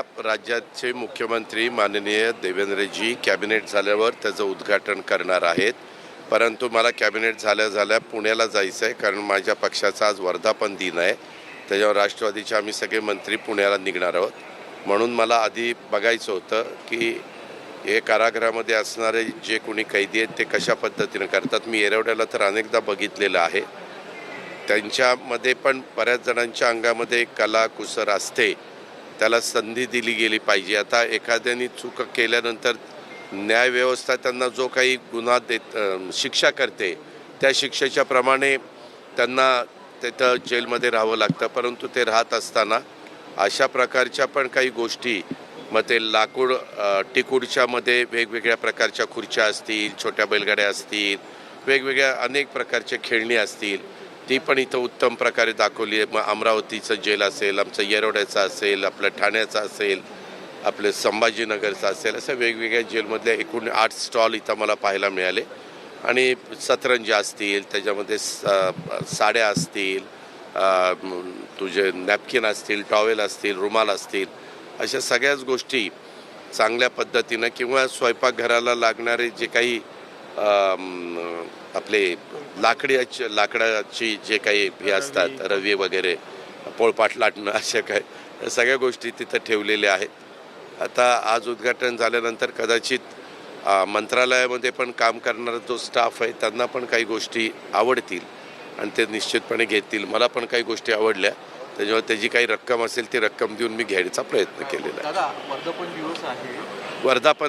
राज्याचे मुख्यमंत्री माननीय देवेंद्रजी कॅबिनेट झाल्यावर त्याचं उद्घाटन करणार आहेत. परंतु मला कॅबिनेट झाल्या झाल्या पुण्याला जायचं आहे कारण माझ्या पक्षाचा आज वर्धापन दिन आहे. त्याच्यावर राष्ट्रवादीचे आम्ही सगळे मंत्री पुण्याला निघणार आहोत. म्हणून मला आधी बघायचं होतं की हे कारागृहामध्ये असणारे जे कोणी कैदी आहेत ते कशा पद्धतीनं करतात? मी एरवड्याला तर अनेकदा बघितलेलं आहे. त्यांच्यामध्ये पण बऱ्याच जणांच्या अंगामध्ये कला कुसर असते. त्याला संधी दिली गेली पाहिजे. आता एखाद्याने चूक केल्यानंतर न्यायव्यवस्था त्यांना जो काही गुन्हा देत शिक्षा करते त्या शिक्षेच्या प्रमाणे त्यांना तिथं जेलमध्ये राहावं लागतं. परंतु ते राहत असताना अशा प्रकारच्या पण काही गोष्टी मग ते लाकूड टिकूडच्यामध्ये वेगवेगळ्या प्रकारच्या खुर्च्या असतील छोट्या बैलगाड्या असतील वेगवेगळ्या अनेक प्रकारचे खेळणी असतील. ती पण इथं उत्तम प्रकारे दाखवली आहे. मग अमरावतीचं जेल असेल आमचं येरवड्याचं असेल आपलं ठाण्याचं असेल आपलं संभाजीनगरचं असेल अशा वेगवेगळ्या जेलमधल्या एकूण आठ स्टॉल इथं मला पाहायला मिळाले. आणि सतरंजी असतील त्याच्यामध्ये स- साड्या असतील तुझे नॅपकिन असतील टॉवेल असतील रुमाल असतील अशा सगळ्याच गोष्टी चांगल्या पद्धतीनं किंवा स्वयंपाकघराला लागणारे जे काही आपले लाकडाची लाकडाची जे काही हे असतात रवी वगैरे पोळपाट लाटणं अशा काय या सगळ्या गोष्टी तिथं ठेवलेल्या आहेत. आता आज उद्घाटन झाल्यानंतर कदाचित मंत्रालयामध्ये पण काम करणारा जो स्टाफ आहे त्यांना पण काही गोष्टी आवडतील आणि ते निश्चितपणे घेतील. मला पण काही गोष्टी आवडल्या. त्याच्यामुळे त्याची काही रक्कम असेल ती रक्कम देऊन मी घ्यायचा प्रयत्न केलेला आहे. वर्धापन